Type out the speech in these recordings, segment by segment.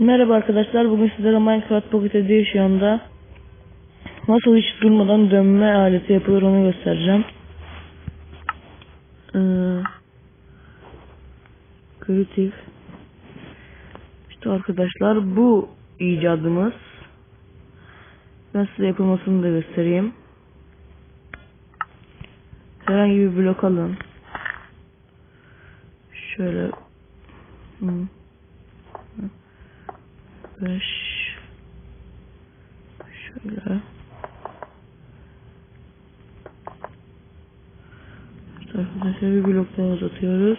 Merhaba arkadaşlar. Bugün sizlere Minecraft Pocket Edition'da nasıl hiç durmadan dönme aleti yapılır onu göstereceğim. Ee. İşte arkadaşlar bu icadımız. Ben size yapılmasını da göstereyim. Herhangi bir blok alın. Şöyle. Hı. 5 şöyle. İşte arkadaşlar bir blok daha uzatıyoruz.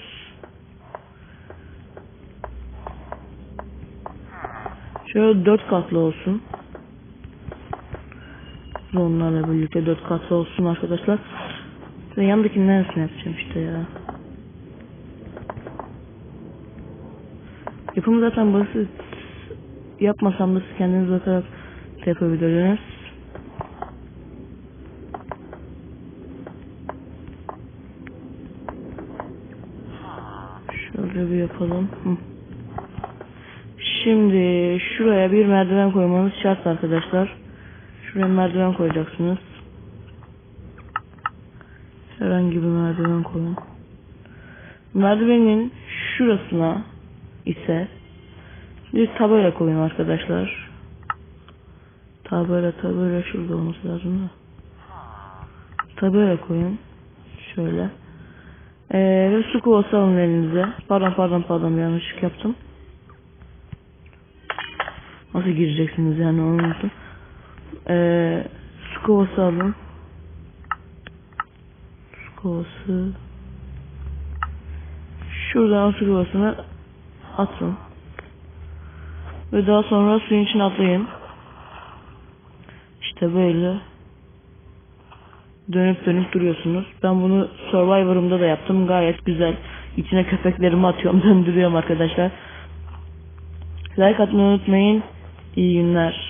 Şöyle 4 katlı olsun. Onlarla birlikte 4 katlı olsun arkadaşlar. Ve yandakinin neresini yapacağım işte ya. Yapımı zaten basit yapmasam da kendiniz bakarak da yapabilirsiniz. Şöyle bir yapalım. Şimdi şuraya bir merdiven koymanız şart arkadaşlar. Şuraya merdiven koyacaksınız. Herhangi bir merdiven koyun. Merdivenin şurasına ise bir tabela koyun arkadaşlar. Tabela tabela şurada olması lazım da. Tabela koyun. Şöyle. Ee, ve su kovası alın elinize. Pardon pardon pardon yanlışlık yaptım. Nasıl gireceksiniz yani onu unuttum. Ee, su kovası alın. Su kovası. Şuradan su kovasını atın. Ve daha sonra suyun içine atlayın. İşte böyle. Dönüp dönüp duruyorsunuz. Ben bunu Survivor'ımda da yaptım. Gayet güzel. İçine köpeklerimi atıyorum. Döndürüyorum arkadaşlar. Like atmayı unutmayın. İyi günler.